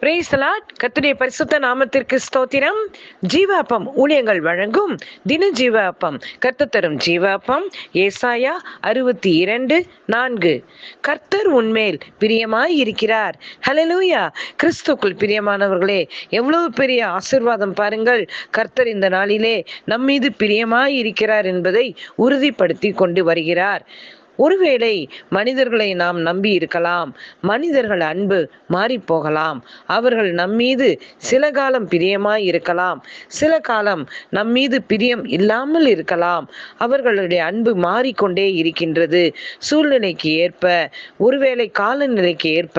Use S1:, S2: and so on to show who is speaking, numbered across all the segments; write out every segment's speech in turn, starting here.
S1: பிரேசலாட் கத்துடைய பரிசுத்த நாமத்திற்கு ஸ்தோத்திரம். ஜீவாப்பம் ஊழியங்கள் வழங்கும் தின ஜீவாப்பம். கர்த்த தரும் ஜீவாப்பம். ஏசாயா அறுபத்தி இரண்டு நான்கு. கர்த்தர் உன்மேல் பிரியமாய் இருக்கிறார். ஹலலூயா கிறிஸ்துக்குள் பிரியமானவர்களே எவ்வளவு பெரிய ஆசிர்வாதம் பாருங்கள். கர்த்தர் இந்த நாளிலே நம் மீது பிரியமாய் இருக்கிறார் என்பதை உறுதிப்படுத்தி கொண்டு வருகிறார். ஒருவேளை மனிதர்களை நாம் நம்பி இருக்கலாம். மனிதர்கள் அன்பு மாறி போகலாம் அவர்கள் நம்மீது சில காலம் பிரியமாய் இருக்கலாம். சில காலம் நம்மீது பிரியம் இல்லாமல் இருக்கலாம். அவர்களுடைய அன்பு மாறிக்கொண்டே இருக்கின்றது. சூழ்நிலைக்கு ஏற்ப ஒருவேளை காலநிலைக்கு ஏற்ப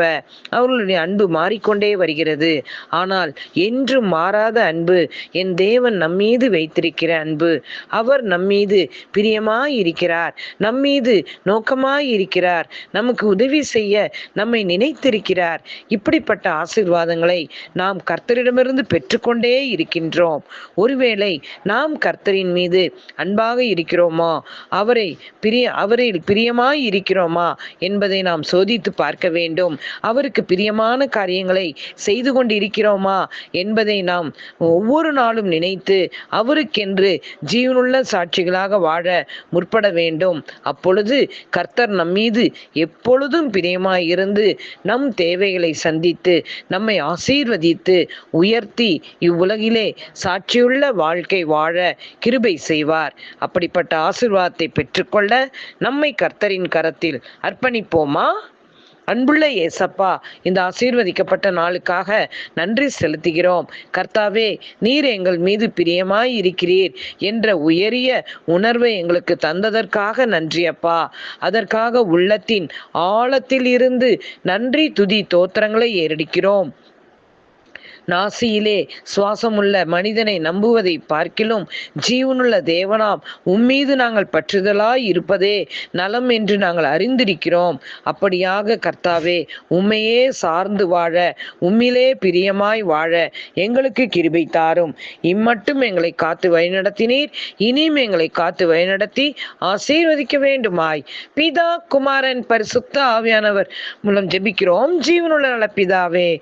S1: அவர்களுடைய அன்பு மாறிக்கொண்டே வருகிறது. ஆனால் என்றும் மாறாத அன்பு என் தேவன் நம்மீது வைத்திருக்கிற அன்பு. அவர் நம்மீது பிரியமாய் இருக்கிறார். நம்மீது நோக்கமாயிருக்கிறார் நமக்கு உதவி செய்ய நம்மை நினைத்திருக்கிறார். இப்படிப்பட்ட ஆசீர்வாதங்களை நாம் கர்த்தரிடமிருந்து பெற்றுக்கொண்டே இருக்கின்றோம். ஒருவேளை நாம் கர்த்தரின் மீது அன்பாக இருக்கிறோமா? அவரை பிரிய அவரில் பிரியமாய் இருக்கிறோமா? என்பதை நாம் சோதித்து பார்க்க வேண்டும். அவருக்கு பிரியமான காரியங்களை செய்து கொண்டு இருக்கிறோமா என்பதை நாம் ஒவ்வொரு நாளும் நினைத்து அவருக்கென்று ஜீவனுள்ள சாட்சிகளாக வாழ முற்பட வேண்டும். அப்பொழுது கர்த்தர் நம்மீது எப்பொழுதும் பிரியமாய் இருந்து நம் தேவைகளை சந்தித்து நம்மை ஆசீர்வதித்து உயர்த்தி இவ்வுலகிலே சாட்சியுள்ள வாழ்க்கை வாழ கிருபை செய்வார். அப்படிப்பட்ட ஆசிர்வாதத்தை பெற்றுக்கொள்ள நம்மை கர்த்தரின் கரத்தில் அர்ப்பணிப்போமா? அன்புள்ள ஏசப்பா இந்த ஆசீர்வதிக்கப்பட்ட நாளுக்காக நன்றி செலுத்துகிறோம். கர்த்தாவே நீர் எங்கள் மீது பிரியமாய் இருக்கிறீர் என்ற உயரிய உணர்வை எங்களுக்கு தந்ததற்காக நன்றி அப்பா. அதற்காக உள்ளத்தின் ஆழத்தில் இருந்து நன்றி துதி தோத்திரங்களை ஏறடிக்கிறோம். நாசியிலே சுவாசமுள்ள மனிதனை நம்புவதை பார்க்கிலும் ஜீவனுள்ள தேவனாம் உம்மீது நாங்கள் பற்றுதலாய் இருப்பதே நலம் என்று நாங்கள் அறிந்திருக்கிறோம். அப்படியாக கர்த்தாவே உம்மையே சார்ந்து வாழ உம்மிலே பிரியமாய் வாழ எங்களுக்கு கிருபை தாரும். இம்மட்டும் எங்களை காத்து வழிநடத்தினீர். இனியும் எங்களை காத்து வழிநடத்தி ஆசீர்வதிக்க வேண்டுமாய். பிதா குமாரன் பரிசுத்த ஆவியானவர் மூலம் ஜெபிக்கிறோம். ஜீவனுள்ள நல பிதாவே